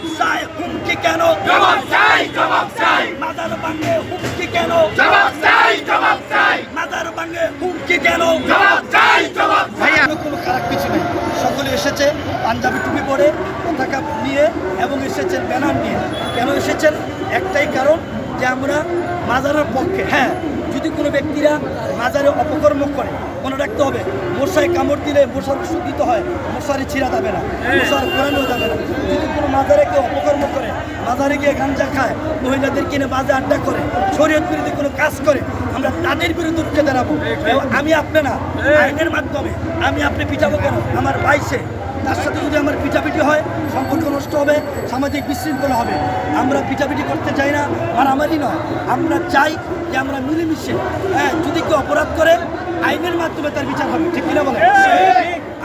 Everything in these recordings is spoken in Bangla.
গোলাপ চাই হুমকি কেন? জবাব চাই জবাব চাই মাদার বাঙ্গে হুমকি কেন? জবাব চাই জবাব চাই মাদার বাঙ্গে হুমকি কেন? জবাব চাই জবাব চাই কোনো খারাপ কিছু নেই। সকলে এসেছে পাঞ্জাবি টুপি পরে পতাকা নিয়ে এবং এসেছেন ব্যানার নিয়ে। কেন এসেছেন? একটাই কারণ যে আমরা মাজারের পক্ষে। হ্যাঁ যদি কোনো ব্যক্তিরা মাজারে অপকর্ম করে মনে রাখতে হবে মশায় কামড় দিলে মশার ওষুধ দিতে হয়, মশারি ছিঁড়া যাবে না, মশার ঘোরানো যাবে না। যদি কোনো মাজারে কেউ অপকর্ম করে, মাজারে গিয়ে গাঞ্জা খায়, মহিলাদের কিনে বাজে আড্ডা করে, শরীয়ত বিরুদ্ধে কোনো কাজ করে, আমরা তাদের বিরুদ্ধে রুখে দাঁড়াবো। আমি আপনি না আইনের মাধ্যমে আমি আপনি পিঠাবো কেন? আমার বাইশে, তার সাথে যদি আমার পিঠাপিঠি হয়, সম্পর্ক নষ্ট হবে, সামাজিক বিশৃঙ্খলা হবে। আমরা পিঠাপিঠি করতে চাই না আর মারামারি নয়। আমরা চাই যে আমরা মিলেমিশে হ্যাঁ যদি কেউ অপরাধ করে আইনের মাধ্যমে তার বিচার হবে, ঠিক কিনা বলে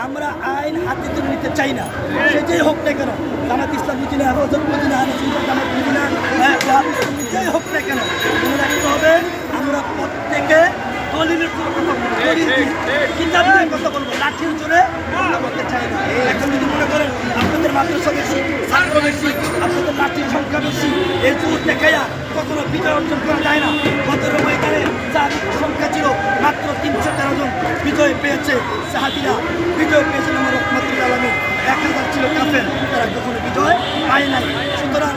আমরা আইন হাতে তুলে নিতে চাই না। সেটাই হোক না কেন, জামাত ইসলাম বুঝি না হেফাজত বুঝি না হ্যাঁ হোক না কেন রাখতে হবে, আমরা প্রত্যেকে দলিলের কোনো কথা বলব, লাঠির জোরে করতে চাই না। এখন যদি মনে করেন আপনাদের মাদ্রাসা বেশি ছাত্র বেশি, আপনাদের লাঠির সংখ্যা বেশি, এই জোর দেখাইয়া কখনো বিজয় অর্জন করা যায় না। গত ময়দানে সাহাবিদের সংখ্যা ছিল মাত্র তিনশো তেরো বিজয় পেয়েছে সাহাবিরা বিজয় পেয়েছেন আমার রহমতুল আলমী। এক হাজার ছিল কাফের। তারা কখনো বিজয় পায় নাই। সুতরাং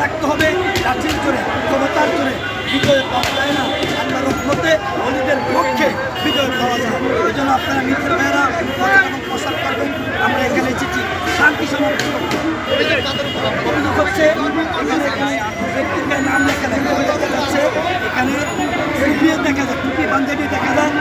রাখতে হবে লাঠির জোরে, ক্ষমতার জোরে বিজয় পাওয়া যায় না। আল্লাহ রহমতে অলিদের পক্ষে বিজয় পাওয়া যায়। এই জন্য আপনারা মিত্র এবং পোশাক করবেন আমরা এখানে এসেছি শান্তি সমর্থন। অভিযোগ হচ্ছে, এখানে এখানে ব্যক্তির গায়ে নাম লেখা দেখা যাচ্ছে। এখানে দেখা যায় টুপি পাঞ্জাবি দেখা যায়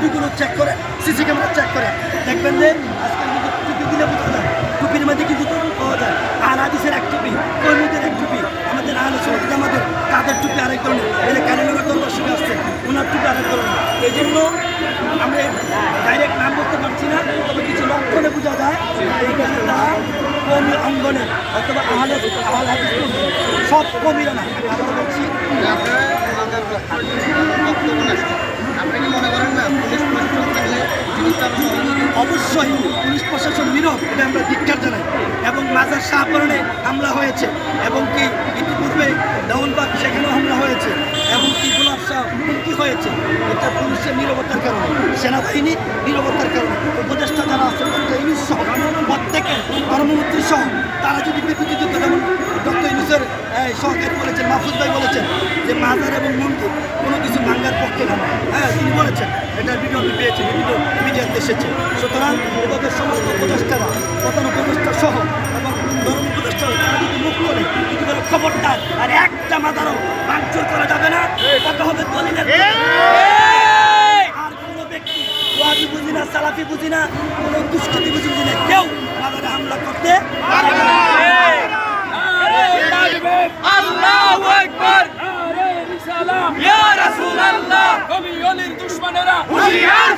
ভিডিওগুলো চেক করে সিসি ক্যামেরা চেক করে। দেখবেন যে আজকাল কিন্তু টুপি দিলে বোঝা যায়, টুপির মধ্যে কিন্তু তরুণ পাওয়া যায়। আর হাদিসের এক টুপি, কর্মীদের এক টুপি, আমাদের আহলে সমাজ আমাদের, তাদের টুপি আরেক ধরনের। যে কালীনগর দরবাসী আসছে, ওনার টুপি আরেক ধরনের। এই জন্য আমরা ডাইরেক্ট নাম বলতে পারছি না, তবে কিছু লক্ষণে বোঝা যায় কমি অঙ্গনে, অথবা আহলে আহল হাদিস কর্মী। সব কমিরা না। আমরা বলছি অবশ্যই পুলিশ প্রশাসন নীরব, এটা আমরা ধিক্ষার জানাই। এবং মাজার শাহপরণে হামলা হয়েছে এবং কি ইতিপূর্বে দেওয়ানবাগ সেখানেও হামলা হয়েছে এবং কি গোলাপ শাহ হয়েছে, এটা পুলিশের নীরবতার কারণে। সেনাবাহিনী নীরবতার কারণে। উপদেষ্টা যারা আছে ডক্টর ইউনুস সহ, প্রত্যেকে, কর্মমন্ত্রী সহ, তারা যদি বিবৃতি দিত, যেমন ডক্টর ইউনুসের সহকারী বলেছেন, মাহফুজ ভাই বলেছেন যে মাজার এবং মন্দির কোনো কিছু ভাঙ্গার পক্ষে না হ্যাঁ তিনি বলেছেন এটা ভিডিও আমি পেয়েছি বিভিন্ন মিডিয়াতে এসেছে। সুতরাং এভাবে সমস্ত উপদেষ্টারা প্রধান উপদেষ্টা সহ এবং ধর্ম উপদেষ্টা তারা যদি মুখ করে যদি বলে খবরদার আর একটা মাদারও ভাঙচুর করা যাবে না। কথা হবে দলিলের আর কোনো ব্যক্তি ওয়াবি বুঝি না সালাফি বুঝি না কোনো দুষ্কৃতি বুঝি বুঝি না কেউ মাদারে হামলা করতে পারে না। আল্লাহু আকবার! ইয়া রাসূলুল্লাহ! কবি অলির দুশ্মনেরা। হুশিয়ার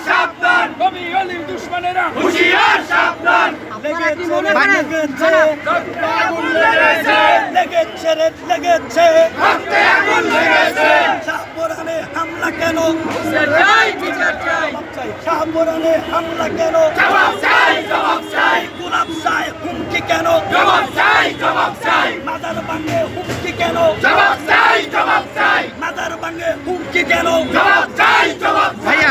অলির দুশ্মনেরা হুশিয়ার সাবধান। লেগেছে লেগেছে। আগুন লেগেছে। লেগেছে রে লেগেছে। রক্তে আগুন লেগেছে। শাহপুরানে হামলা কেন? চাই বিচার চাই। শাহপুরানে হামলা কেন? জবাব চাই জবাব চাই। গোলাপ চাই হুমকি কেন? জবাব চাই জবাব চাই। মাদার বাঙ্গে হুমকি কেন? জবাব চাই জবাব চাই। মাদার বাঙ্গে হুমকি কেন? জবাব